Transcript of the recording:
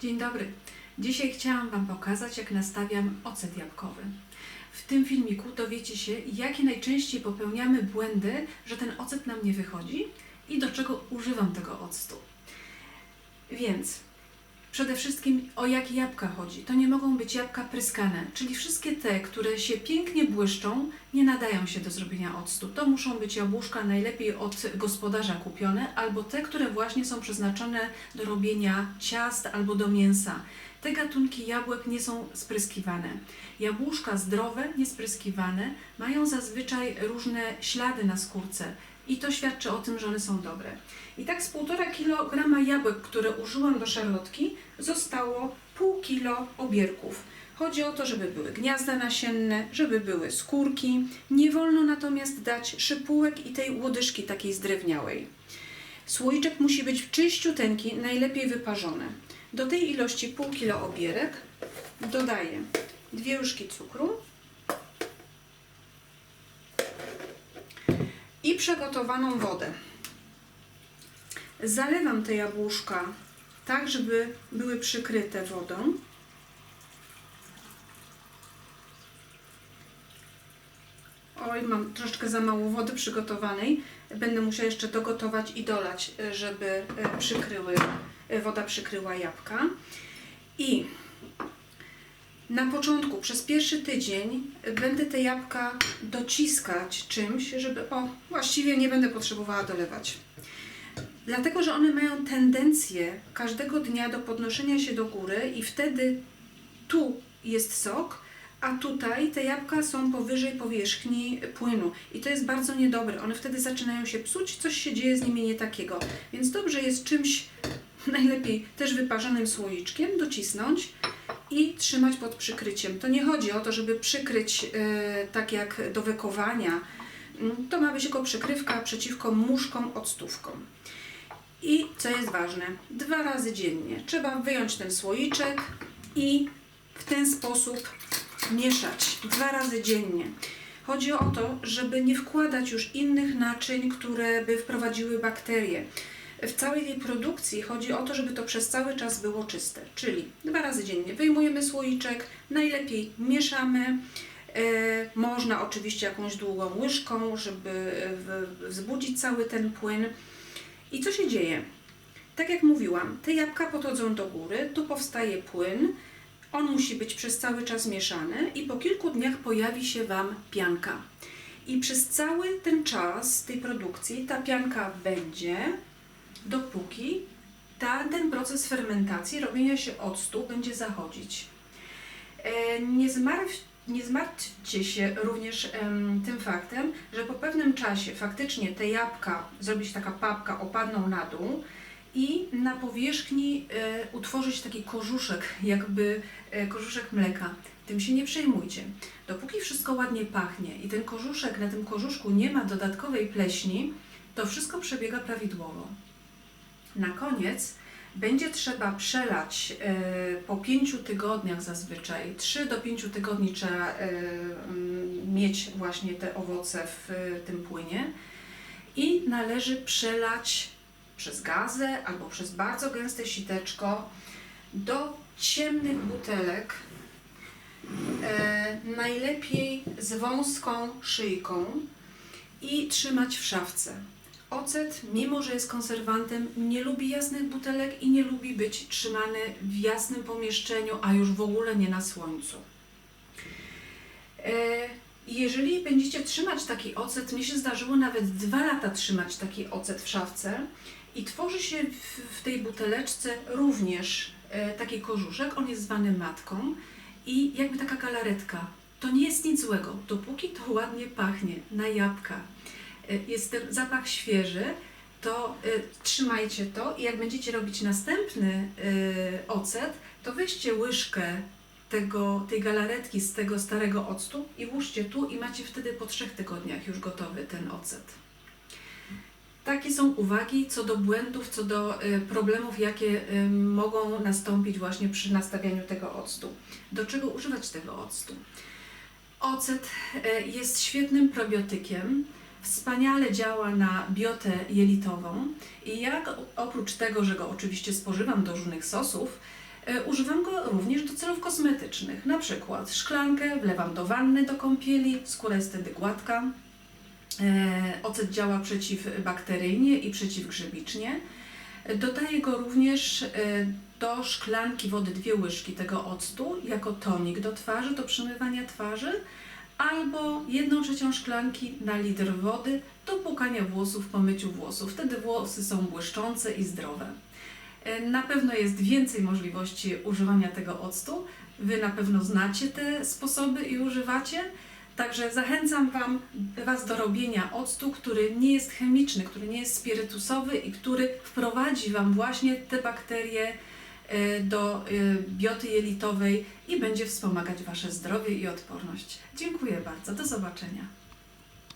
Dzień dobry. Dzisiaj chciałam Wam pokazać, jak nastawiam ocet jabłkowy. W tym filmiku dowiecie się, jakie najczęściej popełniamy błędy, że ten ocet nam nie wychodzi i do czego używam tego octu. Więc przede wszystkim o jakie jabłka chodzi. To nie mogą być jabłka pryskane, czyli wszystkie te, które się pięknie błyszczą, nie nadają się do zrobienia octu. To muszą być jabłuszka najlepiej od gospodarza kupione, albo te, które właśnie są przeznaczone do robienia ciast albo do mięsa. Te gatunki jabłek nie są spryskiwane. Jabłuszka zdrowe, niespryskiwane, mają zazwyczaj różne ślady na skórce i to świadczy o tym, że one są dobre. I tak z 1,5 kg jabłek, które użyłam do szarlotki, zostało pół kilo obierków. Chodzi o to, żeby były gniazda nasienne, żeby były skórki. Nie wolno natomiast dać szypułek i tej łodyżki takiej zdrewniałej. Słoiczek musi być czyściuteńki, najlepiej wyparzony. Do tej ilości pół kilo obierek dodaję dwie łyżki cukru i przygotowaną wodę. Zalewam te jabłuszka tak, żeby były przykryte wodą. Oj, mam troszeczkę za mało wody przygotowanej. Będę musiała jeszcze dogotować i dolać, żeby e, przykryły, e, woda przykryła jabłka. I na początku, przez pierwszy tydzień, będę te jabłka dociskać czymś, żeby, o, właściwie nie będę potrzebowała dolewać. Dlatego, że one mają tendencję każdego dnia do podnoszenia się do góry i wtedy tu jest sok, a tutaj te jabłka są powyżej powierzchni płynu i to jest bardzo niedobre. One wtedy zaczynają się psuć, coś się dzieje z nimi nie takiego. Więc dobrze jest czymś najlepiej też wyparzonym słoiczkiem docisnąć i trzymać pod przykryciem. To nie chodzi o to, żeby przykryć e, tak jak do wykowania. Mm, To ma być tylko przykrywka przeciwko muszkom, octówkom. I co jest ważne, dwa razy dziennie trzeba wyjąć ten słoiczek i w ten sposób mieszać dwa razy dziennie. Chodzi o to, żeby nie wkładać już innych naczyń, które by wprowadziły bakterie. W całej tej produkcji chodzi o to, żeby to przez cały czas było czyste, czyli dwa razy dziennie wyjmujemy słoiczek, najlepiej mieszamy. E, można oczywiście jakąś długą łyżką, żeby e, wzbudzić cały ten płyn. I co się dzieje? Tak jak mówiłam, te jabłka podchodzą do góry, tu powstaje płyn, on musi być przez cały czas mieszany i po kilku dniach pojawi się Wam pianka. I przez cały ten czas tej produkcji ta pianka będzie, dopóki ta, ten proces fermentacji, robienia się octu będzie zachodzić. E, Nie, zmartw, nie zmartwcie się również tym faktem, że po pewnym czasie faktycznie te jabłka, zrobić taka papka, opadną na dół i na powierzchni e, utworzyć taki korzuszek, jakby e, korzuszek mleka. Tym się nie przejmujcie. Dopóki wszystko ładnie pachnie i ten korzuszek, na tym korzuszku nie ma dodatkowej pleśni, to wszystko przebiega prawidłowo. Na koniec będzie trzeba przelać e, po 5 tygodniach zazwyczaj, 3 do 5 tygodni trzeba e, mm, mieć właśnie te owoce w tym płynie i należy przelać przez gazę albo przez bardzo gęste siteczko do ciemnych butelek, e, najlepiej z wąską szyjką i trzymać w szafce. Ocet, mimo że jest konserwantem, nie lubi jasnych butelek i nie lubi być trzymany w jasnym pomieszczeniu, a już w ogóle nie na słońcu. E, Jeżeli będziecie trzymać taki ocet, mi się zdarzyło nawet dwa lata trzymać taki ocet w szafce i tworzy się w, tej buteleczce również e, taki korzuszek, on jest zwany matką i jakby taka galaretka. To nie jest nic złego, dopóki to ładnie pachnie na jabłka. E, Jest ten zapach świeży, to e, trzymajcie to i jak będziecie robić następny e, ocet, to weźcie łyżkę tego, tej galaretki z tego starego octu i włóżcie tu i macie wtedy po trzech tygodniach już gotowy ten ocet. Takie są uwagi co do błędów, co do e, problemów, jakie e, mogą nastąpić właśnie przy nastawianiu tego octu. Do czego używać tego octu? Ocet e, jest świetnym probiotykiem, wspaniale działa na biotę jelitową i jak oprócz tego, że go oczywiście spożywam do różnych sosów, E, Używam go również do celów kosmetycznych. Na przykład szklankę wlewam do wanny do kąpieli, skóra jest wtedy gładka. E, Ocet działa przeciwbakteryjnie i przeciwgrzybicznie. Dodaję go również e, do szklanki wody, dwie łyżki tego octu, jako tonik do twarzy, do przemywania twarzy, albo jedną trzecią szklanki na litr wody do płukania włosów po myciu włosów. Wtedy włosy są błyszczące i zdrowe. E, Na pewno jest więcej możliwości używania tego octu. Wy na pewno znacie te sposoby i używacie. Także zachęcam Wam, Was do robienia octu, który nie jest chemiczny, który nie jest spirytusowy i który wprowadzi Wam właśnie te bakterie do e, bioty jelitowej i będzie wspomagać Wasze zdrowie i odporność. Dziękuję bardzo. Do zobaczenia.